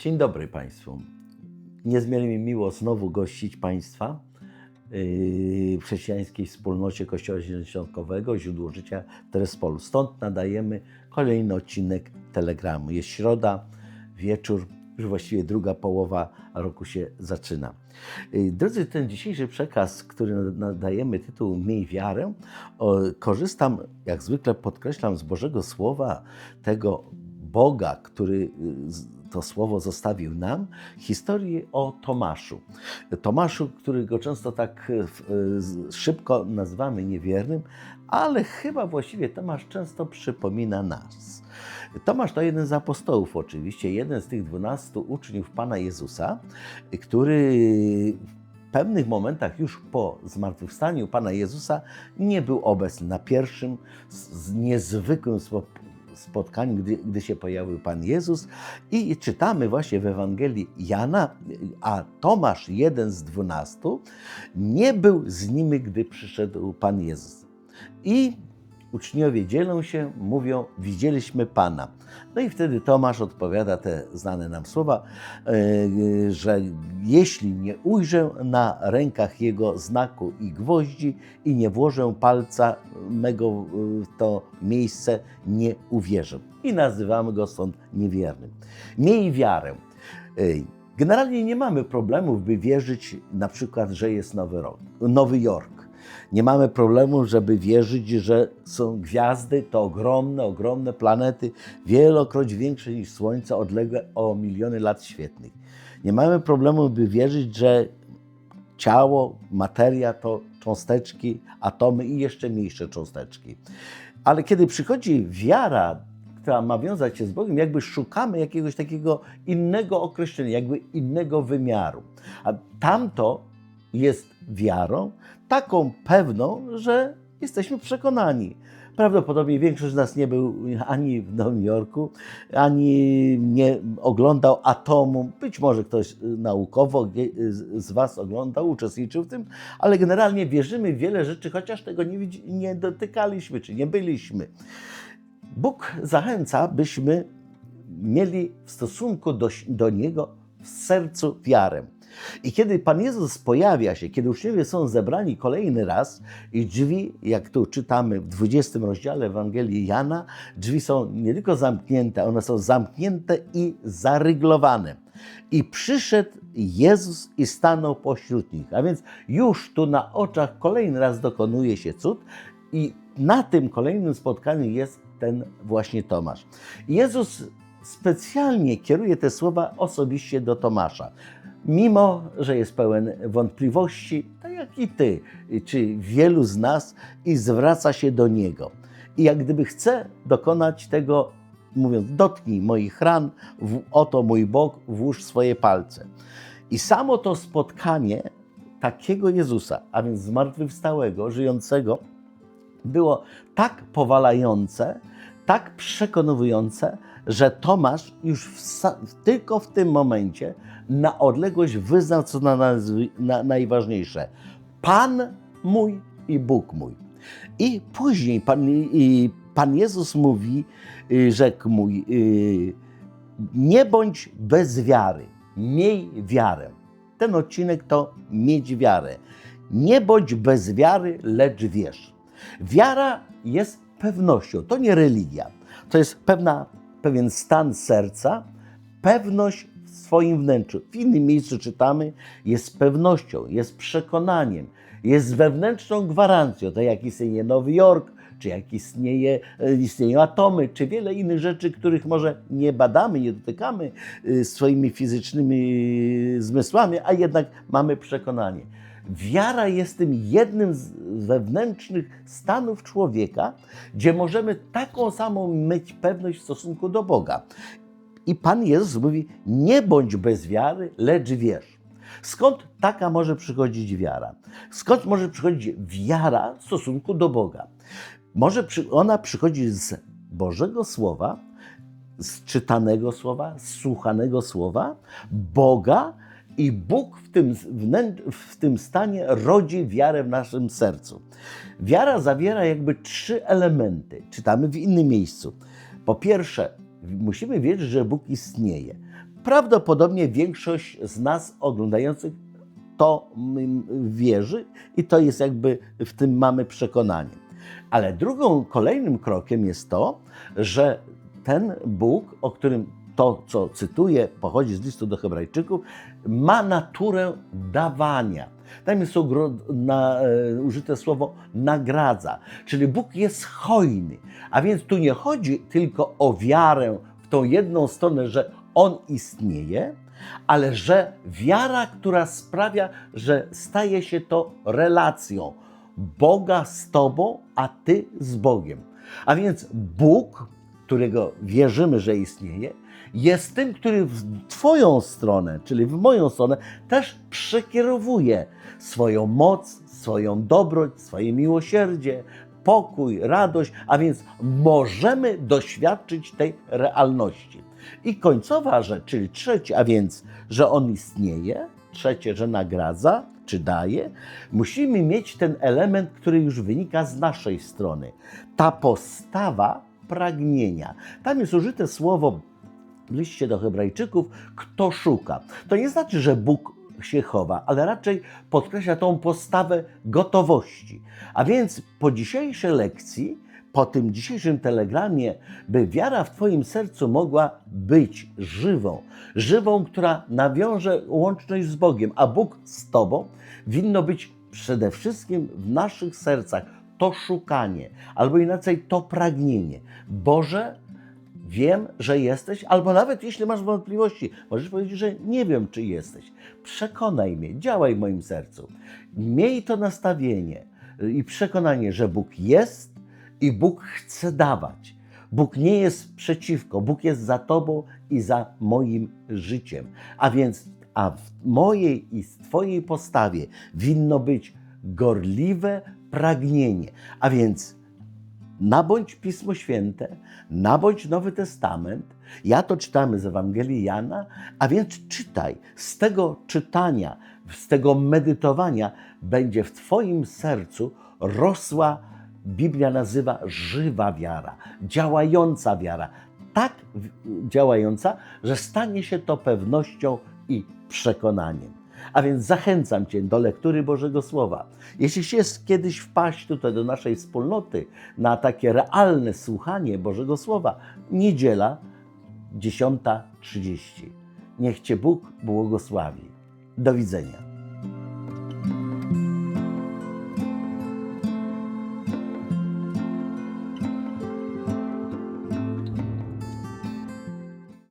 Dzień dobry Państwu. Niezmiernie mi miło znowu gościć Państwa yy, w chrześcijańskiej wspólnocie Kościoła Zielonoświątkowego Źródło Życia Terespolu. Stąd nadajemy kolejny odcinek Telegramu. Jest środa, wieczór, już właściwie druga połowa roku się zaczyna. Yy, Drodzy, ten dzisiejszy przekaz, który nadajemy tytuł Miej wiarę, korzystam, jak zwykle podkreślam, z Bożego Słowa, tego Boga, który y, z- to słowo zostawił nam, historii o Tomaszu. Tomaszu, którego często tak y, z- szybko nazywamy niewiernym, ale chyba właściwie Tomasz często przypomina nas. Tomasz to jeden z apostołów, oczywiście, jeden z tych dwunastu uczniów Pana Jezusa, który w pewnych momentach już po zmartwychwstaniu Pana Jezusa nie był obecny na pierwszym z, z niezwykłym spo- spotkaniu, gdy, gdy się pojawił Pan Jezus. I czytamy właśnie w Ewangelii Jana, a Tomasz, jeden z dwunastu, nie był z nimi, gdy przyszedł Pan Jezus. I uczniowie dzielą się, mówią: Widzieliśmy Pana. No i wtedy Tomasz odpowiada te znane nam słowa, e, że jeśli nie ujrzę na rękach jego znaku i gwoździ i nie włożę palca mego w to miejsce, nie uwierzę. I nazywamy go stąd niewiernym. Miej wiarę. E, Generalnie nie mamy problemów, by wierzyć na przykład, że jest Nowy, rok, Nowy Jork. Nie mamy problemu, żeby wierzyć, że są gwiazdy, to ogromne, ogromne planety, wielokroć większe niż Słońce, odległe o miliony lat świetlnych. Nie mamy problemu, by wierzyć, że ciało, materia to cząsteczki, atomy i jeszcze mniejsze cząsteczki. Ale kiedy przychodzi wiara, która ma wiązać się z Bogiem, jakby szukamy jakiegoś takiego innego określenia, jakby innego wymiaru. A tamto jest wiarą taką pewną, że jesteśmy przekonani. Prawdopodobnie większość z nas nie był ani w Nowym Jorku, ani nie oglądał atomu. Być może ktoś naukowo z Was oglądał, uczestniczył w tym, ale generalnie wierzymy w wiele rzeczy, chociaż tego nie, nie dotykaliśmy czy nie byliśmy. Bóg zachęca, byśmy mieli w stosunku do, do Niego w sercu wiarę. I kiedy Pan Jezus pojawia się, kiedy uczniowie są zebrani kolejny raz i drzwi, jak tu czytamy w 20 rozdziale Ewangelii Jana, drzwi są nie tylko zamknięte, one są zamknięte i zaryglowane. I przyszedł Jezus i stanął pośród nich. A więc już tu na oczach kolejny raz dokonuje się cud i na tym kolejnym spotkaniu jest ten właśnie Tomasz. Jezus specjalnie kieruje te słowa osobiście do Tomasza. Mimo, że jest pełen wątpliwości, tak jak i ty, czy wielu z nas, i zwraca się do niego. I jak gdyby chce dokonać tego, mówiąc: Dotknij moich ran, w, oto mój Bóg, włóż swoje palce. I samo to spotkanie takiego Jezusa, a więc zmartwychwstałego, żyjącego, było tak powalające, tak przekonujące, że Tomasz już w, tylko w tym momencie na odległość wyznał, co na, na, najważniejsze: Pan mój i Bóg mój. I później Pan, i Pan Jezus mówi, y, rzekł mój, y, nie bądź bez wiary, miej wiarę. Ten odcinek to mieć wiarę. Nie bądź bez wiary, lecz wierz. Wiara jest pewnością, to nie religia. To jest pewna, pewien stan serca, pewność w swoim wnętrzu. W innym miejscu czytamy, jest pewnością, jest przekonaniem, jest wewnętrzną gwarancją, tak jak istnieje Nowy Jork, czy jak istnieje, e, istnieją atomy, czy wiele innych rzeczy, których może nie badamy, nie dotykamy y, swoimi fizycznymi y, zmysłami, a jednak mamy przekonanie. Wiara jest tym jednym z wewnętrznych stanów człowieka, gdzie możemy taką samą mieć pewność w stosunku do Boga. I Pan Jezus mówi: Nie bądź bez wiary, lecz wierz. Skąd taka może przychodzić wiara? Skąd może przychodzić wiara w stosunku do Boga? Może ona przychodzi z Bożego Słowa, z czytanego słowa, z słuchanego słowa, Boga i Bóg w tym, w tym stanie rodzi wiarę w naszym sercu. Wiara zawiera jakby trzy elementy. Czytamy w innym miejscu. Po pierwsze, musimy wierzyć, że Bóg istnieje. prawdopodobnie większość z nas oglądających to wierzy i to jest jakby w tym mamy przekonanie. Ale drugą, kolejnym krokiem jest to, że ten Bóg, o którym to, co cytuję, pochodzi z listu do Hebrajczyków, ma naturę dawania. Tam jest na, e, użyte słowo nagradza, czyli Bóg jest hojny. A więc tu nie chodzi tylko o wiarę w tą jedną stronę, że On istnieje, ale że wiara, która sprawia, że staje się to relacją Boga z Tobą, a Ty z Bogiem. A więc Bóg, którego wierzymy, że istnieje, jest tym, który w Twoją stronę, czyli w moją stronę, też przekierowuje swoją moc, swoją dobroć, swoje miłosierdzie, pokój, radość, a więc możemy doświadczyć tej realności. I końcowa rzecz, czyli trzecie, a więc, że On istnieje, trzecie, że nagradza czy daje, musimy mieć ten element, który już wynika z naszej strony. Ta postawa pragnienia. Tam jest użyte słowo liście do Hebrajczyków, kto szuka. To nie znaczy, że Bóg się chowa, ale raczej podkreśla tą postawę gotowości. A więc po dzisiejszej lekcji, po tym dzisiejszym telegramie, by wiara w Twoim sercu mogła być żywą, żywą, która nawiąże łączność z Bogiem, a Bóg z Tobą, winno być przede wszystkim w naszych sercach to szukanie, albo inaczej to pragnienie. Boże, wiem, że jesteś, albo nawet jeśli masz wątpliwości, możesz powiedzieć, że nie wiem, czy jesteś. Przekonaj mnie, działaj w moim sercu. Miej to nastawienie i przekonanie, że Bóg jest i Bóg chce dawać. Bóg nie jest przeciwko, Bóg jest za Tobą i za moim życiem. A więc, a w mojej i Twojej postawie winno być gorliwe pragnienie. A więc nabądź Pismo Święte, nabądź Nowy Testament. Ja to czytamy z Ewangelii Jana, a więc czytaj. Z tego czytania, z tego medytowania będzie w Twoim sercu rosła, Biblia nazywa żywa wiara, działająca wiara. Tak działająca, że stanie się to pewnością i przekonaniem. A więc zachęcam Cię do lektury Bożego Słowa. Jeśli się kiedyś wpaść tutaj do naszej wspólnoty na takie realne słuchanie Bożego Słowa, niedziela 10.30. Niech Cię Bóg błogosławi. Do widzenia.